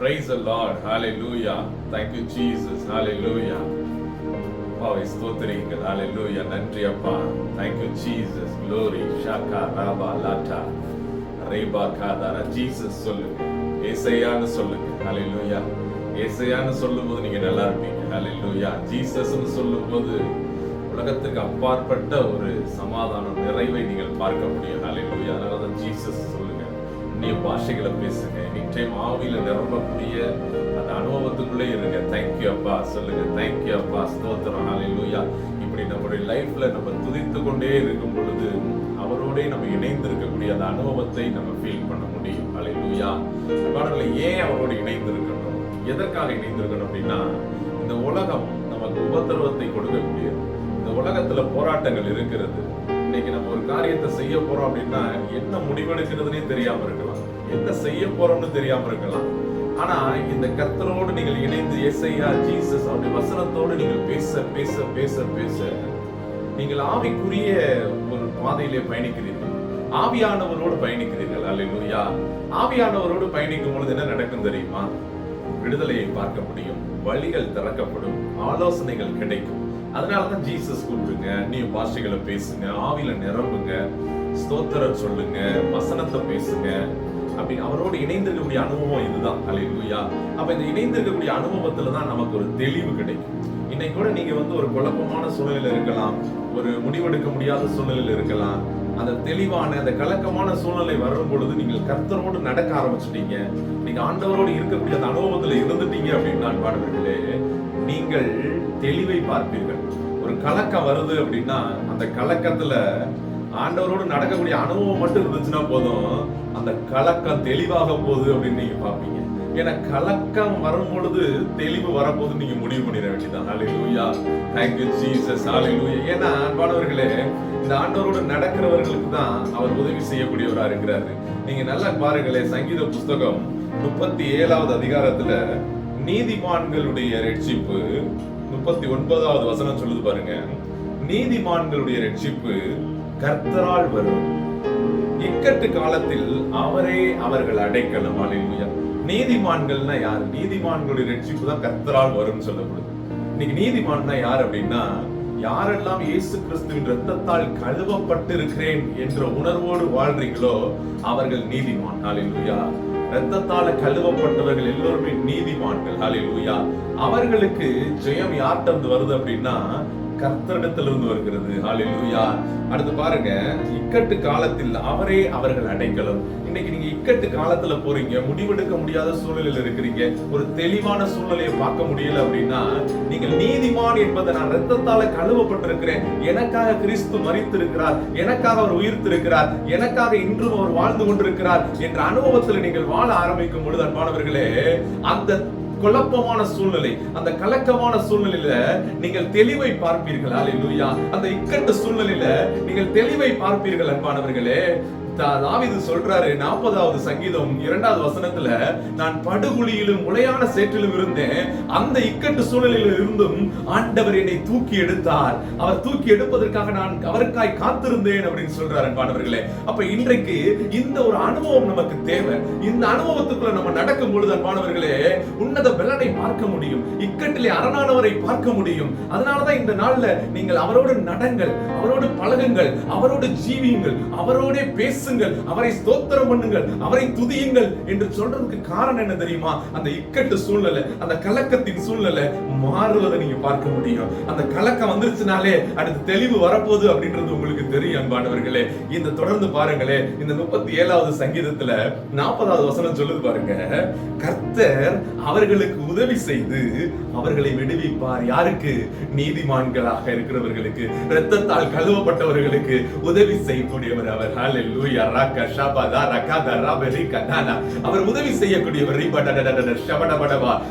Praise Lord ஹாலே லூயா thank you Jesus ஹாலே லூயா அப்பாவை ஸ்தோத்திரிங்கள் லூயா நன்றி அப்பா தேங்க்யூ ஜீசஸ் க்ளோரி ஷாக்கா ராபா லாட்டா ரேபா காதாரா ஜீசஸ் சொல்லுங்க. ஏசையான்னு சொல்லுங்க. லூயா ஏசையான்னு சொல்லும்போது நீங்க நல்லா இருப்பீங்க. லூயா ஜீசஸ்னு சொல்லும்போது உலகத்துக்கு அப்பாற்பட்ட ஒரு சமாதானம் நிறைவை நீங்கள் பார்க்க முடியும் ஹalleluya அதனால தான் ஜீசஸ் சொல்லுங்க. நீ பாஷைகளை பேசுங்க. நிச்சயம் ஆவியில் நிரம்பக்கூடிய அந்த அனுபவத்துக்குள்ளே இருங்க. தேங்க்யூ அப்பா. சொல்லுங்க. தேங்க்யூ அப்பா. ஸ்தோத்திரம். ஹalleluya இப்படி நம்முடைய லைஃப்ல நம்ம துதித்து கொண்டே இருக்கும் பொழுது அவரோடே நம்ம இணைந்து இருக்கக்கூடிய அந்த அனுபவத்தை நம்ம ஃபீல் பண்ண முடியும். அலையிலூயா பாடல்ல ஏன் அவரோடு இணைந்து இருக்கணும் எதற்காக இணைந்து இருக்கணும் அப்படின்னா இந்த உலகம் நமக்கு உபத்திரவத்தை கொடுக்கக்கூடியது. இந்த உலகத்துல போராட்டங்கள் இருக்கிறது. இன்னைக்கு நம்ம ஒரு காரியத்தை செய்ய போறோம் அப்படின்னா என்ன முடிவெடுக்கிறதுனே தெரியாம இருக்கலாம். என்ன செய்ய போறோம்னு தெரியாம இருக்கலாம். ஆனா இந்த கர்த்தரோடு நீங்கள் இணைந்து எஸ்ஐயா ஜீசஸ் அப்படி வசனத்தோடு நீங்கள் பேச பேச பேச பேச நீங்கள் ஆவிக்குரிய ஒரு பாதையிலே பயணிக்கிறீர்கள். ஆவியானவரோடு பயணிக்கிறீர்கள். அல்லேலூயா ஆவியானவரோடு பயணிக்கும் பொழுது என்ன நடக்கும் தெரியுமா? விடுதலையை பார்க்க முடியும். வழிகள் திறக்கப்படும். ஆலோசனைகள் கிடைக்கும். அதனால தான் ஜீசஸ் கூப்பிடுங்க நீ பாஷைகளை பேசுங்க ஆவியில நிரம்புங்க ஸ்தோத்திரம் சொல்லுங்க வசனத்தை பேசுங்க. அப்படி அவரோடு இணைந்திருக்கக்கூடிய அனுபவம் இதுதான். அல்லேலூயா அப்ப இந்த இணைந்திருக்கக்கூடிய அனுபவத்துல தான் நமக்கு ஒரு தெளிவு கிடைக்கும். இன்னைக்கு கூட நீங்க வந்து ஒரு குழப்பமான சூழ்நிலை இருக்கலாம் ஒரு முடிவெடுக்க முடியாத சூழ்நிலையில இருக்கலாம் அந்த தெளிவான அந்த கலக்கமான சூழ்நிலை வரும் பொழுது நீங்கள் கர்த்தரோடு நடக்க ஆரம்பிச்சிட்டீங்க. நீங்க ஆண்டவரோடு இருக்கக்கூடிய அந்த அனுபவத்துல இருந்துட்டீங்க அப்படின்னு நான் பாடுவீர்களே நீங்கள் தெளிவை பார்ப்பீர்கள். ஒரு கலக்கம் வருது அப்படின்னா அந்த கலக்கத்துல ஆண்டவரோடு நடக்கக்கூடிய அனுபவம் மட்டும் இருந்துச்சுன்னா போதும். அந்த கலக்கம் தெளிவாக போகுது அப்படின்னு நீங்க பாப்பீங்க ஏன்னா கலக்கம் வரும் பொழுது தெளிவு வரப்போது நீங்க முடிவு பண்ணிட வேண்டியதான் ஹalleluya thank you jesus. Hallelujah. ஏன்னா அன்பானவர்களே இந்த ஆண்டவரோடு நடக்கிறவர்களுக்கு தான் அவர் உதவி செய்யக்கூடியவரா இருக்கிறாரு. நீங்க நல்லா பாருங்களேன் சங்கீத புஸ்தகம் முப்பத்தி ஏழாவது அதிகாரத்துல நீதிமான்களுடைய ரட்சிப்பு முப்பத்தி ஒன்பதாவது வசனம் சொல்லுது பாருங்க. நீதிமான்களுடைய ரட்சிப்பு கர்த்தரால் வரும். இக்கட்டு காலத்தில் அவரே அவர்கள் அடைக்கலம். அல்லேலூயா நீதிமான்கள்னா யார்? நீதிமான்களுடைய ரட்சிப்பு தான் கத்தரால் வரும்னு சொல்லப்படுது. இன்னைக்கு நீதிமான்னா யார் அப்படின்னா யாரெல்லாம் இயேசு கிறிஸ்துவின் ரத்தத்தால் கழுவப்பட்டு இருக்கிறேன் என்ற உணர்வோடு வாழ்றீங்களோ அவர்கள் நீதிமான். ஹalleluya. ரத்தத்தால கழுவப்பட்டவர்கள் எல்லோருமே நீதிமான்கள். ஹalleluya. அவர்களுக்கு ஜெயம் யார்கிட்ட வருது அப்படின்னா கர்த்தரிடத்திலிருந்து வருகிறது. ஹாலிலூயா அடுத்து பாருங்க இக்கட்டு காலத்தில் அவரே அவர்கள் அடைக்கலம். இன்னைக்கு நீங்க இக்கட்டு காலத்துல போறீங்க முடிவெடுக்க முடியாத சூழ்நிலையில இருக்கிறீங்க ஒரு தெளிவான சூழ்நிலையை பார்க்க முடியல அப்படின்னா நீங்கள் நீதிமான் என்பதை நான் ரத்தத்தால கழுவப்பட்டிருக்கிறேன். எனக்காக கிறிஸ்து மறித்திருக்கிறார் எனக்காக அவர் உயிர்த்திருக்கிறார் எனக்காக இன்றும் அவர் வாழ்ந்து கொண்டிருக்கிறார் என்ற அனுபவத்தில் நீங்கள் வாழ ஆரம்பிக்கும் பொழுது அன்பானவர்களே அந்த குழப்பமான சூழ்நிலை அந்த கலக்கமான சூழ்நிலையில நீங்கள் தெளிவை பார்ப்பீர்கள். அந்த இக்கட்டு சூழ்நிலையில நீங்கள் தெளிவை பார்ப்பீர்கள் அன்பானவர்களே. தாவிது சொல்றாரு நாற்பதாவது சங்கீதம் இரண்டாவது வசனத்துல நான் படுகுழியிலும் முளையான சேற்றிலும் இருந்தேன். அந்த இக்கட்டு சூழலில் இருந்தும் ஆண்டவர் என்னை தூக்கி எடுத்தார். அவர் தூக்கி எடுப்பதற்காக நான் அவருக்காய் காத்திருந்தேன் அப்படின்னு சொல்றாரு அன்பானவர்களே. அப்ப இன்றைக்கு இந்த ஒரு அனுபவம் நமக்கு தேவை. இந்த அனுபவத்துக்குள்ள நம்ம நடக்கும் பொழுது அன்பானவர்களே உன்னத பலனை பார்க்க முடியும். இக்கட்டிலே அரணானவரை பார்க்க முடியும். அதனாலதான் இந்த நாள்ல நீங்கள் அவரோடு நடங்கள் அவரோடு பழகுங்கள் அவரோடு ஜீவியுங்கள் அவரோடே பேசுங்கள் அவரை ஸ்தோத்திரம் பண்ணுங்கள் அவரை துதியுங்கள் என்று சொல்றதுக்கு காரணம் என்ன தெரியுமா? அந்த இக்கட்டு சூழ்நிலை அந்த கலக்கத்தின் சூழ்நிலை மாறுவதை நீங்க பார்க்க முடியும். அந்த கலக்கம் வந்துருச்சுனாலே அடுத்து தெளிவு வரப்போகுது அப்படின்றது உங்களுக்கு தெரியும் அன்பானவர்களே. இந்த தொடர்ந்து பாருங்களே இந்த முப்பத்தி ஏழாவது சங்கீதத்துல நாற்பதாவது வசனம் சொல்லுது பாருங்க. கர்த்தர் அவர்களுக்கு உதவி செய்து அவர்களை விடுவிப்பார். யாருக்கு? நீதிமான்களாக இருக்கிறவர்களுக்கு இரத்தத்தால் கழுவப்பட்டவர்களுக்கு உதவி செய்யக்கூடியவர் அவர். ஹalleluya அவர் உதவி செய்யக்கூடியவர்.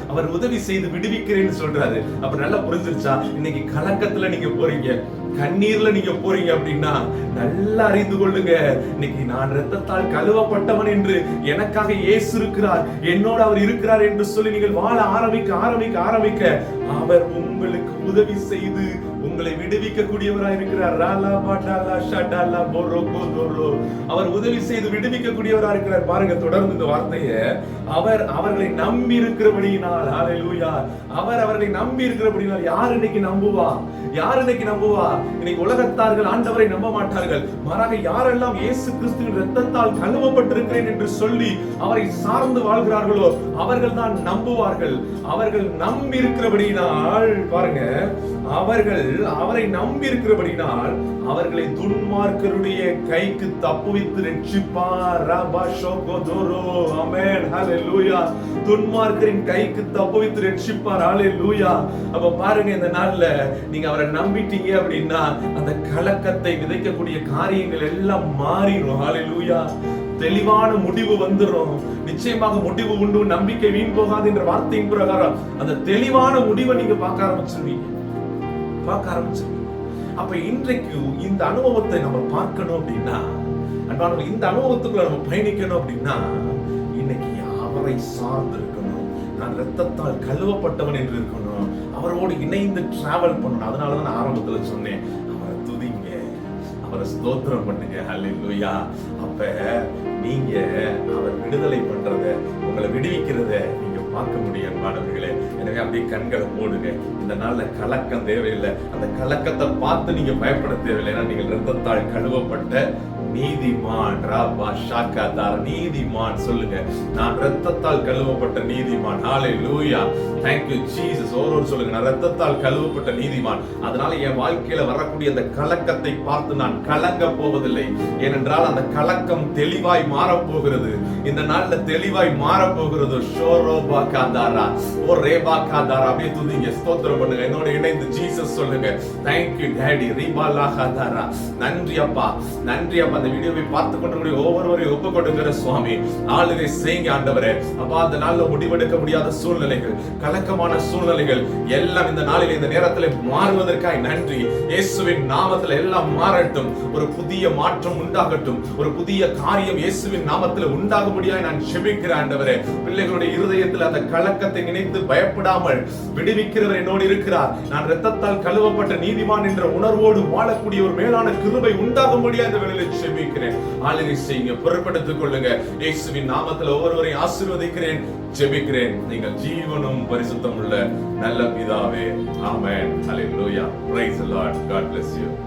அவர் உதவி செய்து விடுவிக்கிறேன்னு சொல்றாரு. அப்ப நல்லா புரிஞ்சிருச்சா? இன்னைக்கு கலக்கத்துல நீங்க போறீங்க. கண்ணீர்ல நீங்க போறீங்க அப்படின்னா நல்லா அறிந்து கொள்ளுங்க. இன்னைக்கு நான் ரத்தத்தால் கழுவப்பட்டவன் என்று எனக்காக இயேசு இருக்கிறார். என்னோட அவர் இருக்கிறார் என்று சொல்லி நீங்கள் வாழ ஆரம்பிக்க ஆரம்பிக்க ஆரம்பிக்க அவர் உங்களுக்கு உதவி செய்து உங்களை விடுவிக்க கூடியவராய் இருக்கிறார். ராலா பாடாலா ஷடாலா போரோகோ தோரோ அவர் உதவி செய்து விடுவிக்க கூடியவராய் இருக்கிறார். பாருங்க தொடர்ந்து இந்த வார்த்தையை. அவர் அவர்களை நம்பி இருக்கிறபடியினால் ஹalleluya அவர் அவர்களை நம்பி இருக்கிறபடியினால் யார் இன்னைக்கு நம்புவா? யார் இன்னைக்கு நம்புவா? இன்னைக்கு உலகத்தார்கள் ஆண்டவரை நம்ப மாட்டார்கள். மாறாக யாரெல்லாம் இயேசு கிறிஸ்துவின் ரத்தத்தால் கழுவப்பட்டிருக்கிறேன் என்று சொல்லி அவரை சார்ந்து வாழ்கிறார்களோ அவர்கள் தான் நம்புவார்கள். அவர்கள் நம்பி இருக்கிறபடியினால் பாருங்க அவர்கள் அவரை நம்பி இருக்கிறபடினால் அவர்களை துன்மார்க்கருடைய கைக்கு தப்புவித்து ரட்சிப்பார். துன்மார்க்கரின் கைக்கு தப்புவித்து ரட்சிப்பார். ஹalleluya. அப்ப பாருங்க இந்த நாள்ல நீங்க அவரை நம்பிட்டீங்க அப்படின்னு அந்த கலக்கத்தை விதைக்கக்கூடிய காரியங்கள் எல்லாம் மாறிடும். ஹாலிலூயா தெளிவான முடிவு வந்துடும் நிச்சயமாக முடிவு உண்டு நம்பிக்கை வீண் போகாது என்ற வார்த்தையின் பிரகாரம் அந்த தெளிவான முடிவை நீங்க பார்க்க ஆரம்பிச்சிருவீங்க. பார்க்க ஆரம்பிச்சிருவீங்க. அப்ப இன்றைக்கு இந்த அனுபவத்தை நம்ம பார்க்கணும் அப்படின்னா அன்பானவர்களே, இந்த அனுபவத்துக்குள்ள நம்ம பயணிக்கணும் அப்படின்னா இன்னைக்கு அவரை சார்ந்து இருக்கணும் நான் ரத்தத்தால் கழுவப்பட்டவன் என்று இருக்கணும். அவரோடு இணைந்து டிராவல் பண்ணணும். அதனால தான் நான் ஆரம்பத்தில் சொன்னேன் அவரை துதிங்க அவரை ஸ்தோத்திரம் பண்ணுங்க. ஹalleluya. அப்ப நீங்க அவர் விடுதலை பண்றத உங்களை விடுவிக்கிறத நீங்க பார்க்க முடியும் அன்பானவர்களே. எனவே அப்படியே கண்களை போடுங்க இந்த நாள்ல கலக்கம் தேவையில்லை. அந்த கலக்கத்தை பார்த்து நீங்க பயப்பட தேவையில்லை. ஏன்னா நீங்கள் ரத்தத்தால் கழுவப்பட்ட நீதிமான் ராபா ஷாக்காதார் நீதிமான். சொல்லுங்க. நான் ரத்தத்தால் கழுவப்பட்ட நீதிமான். ஹாலே லூயா தேங்க்யூ ஜீசஸ் ஒருவர் சொல்லுங்க. நான் ரத்தத்தால் கழுவப்பட்ட நீதிமான். அதனால என் வாழ்க்கையில வரக்கூடிய அந்த கலக்கத்தை பார்த்து நான் கலங்க போவதில்லை. ஏனென்றால் அந்த கலக்கம் தெளிவாய் மாறப் போகிறது இந்த நாள்ல தெளிவாய் மாறப் போகிறது ஷோரோபா காதாரா ஓ ரேபா காதாரா அப்படியே துதிங்க. ஸ்தோத்திரம் பண்ணுங்க. என்னோட இணைந்து ஜீசஸ் சொல்லுங்க. தேங்க்யூ டேடி ரீபாலா காதாரா நன்றி அப்பா. நன்றி அப்பா. அந்த வீடியோவை பார்த்து கொண்டிருக்கிற ஒவ்வொருவரையும் ஒப்பு கொடுக்கிற சுவாமி. ஆளுகை செய்யுங்க ஆண்டவரே. அப்பா அந்த நாளில் முடிவெடுக்க முடியாத சூழ்நிலைகள் கலக்கமான சூழ்நிலைகள் எல்லாம் இந்த நாளில் இந்த நேரத்தில் மாறுவதற்காய் நன்றி. இயேசுவின் நாமத்தில் எல்லாம் மாறட்டும். ஒரு புதிய மாற்றம் உண்டாகட்டும். ஒரு புதிய காரியம் இயேசுவின் நாமத்தில் உண்டாகும்படியாய் நான் செபிக்கிறேன் ஆண்டவரே. பிள்ளைகளுடைய இருதயத்தில் அந்த கலக்கத்தை நினைத்து பயப்படாமல் விடுவிக்கிறவர் என்னோடு இருக்கிறார். நான் ரத்தத்தால் கழுவப்பட்ட நீதிமான் என்ற உணர்வோடு வாழக்கூடிய ஒரு மேலான கிருபை உண்டாகும்படியா இந்த வேளையில் ஜெபிக்கிறேன். ஆளுகை செய்யுங்க புறப்படுத்திக் கொள்ளுங்க. இயேசுவின் நாமத்துல ஒவ்வொருவரையும் ஆசீர்வதிக்கிறேன் ஜெபிக்கிறேன். நீங்கள் ஜீவனும் பரிசுத்தம் உள்ள நல்ல பிதாவே. ஆமேன். ஹalleluya praise the lord. God bless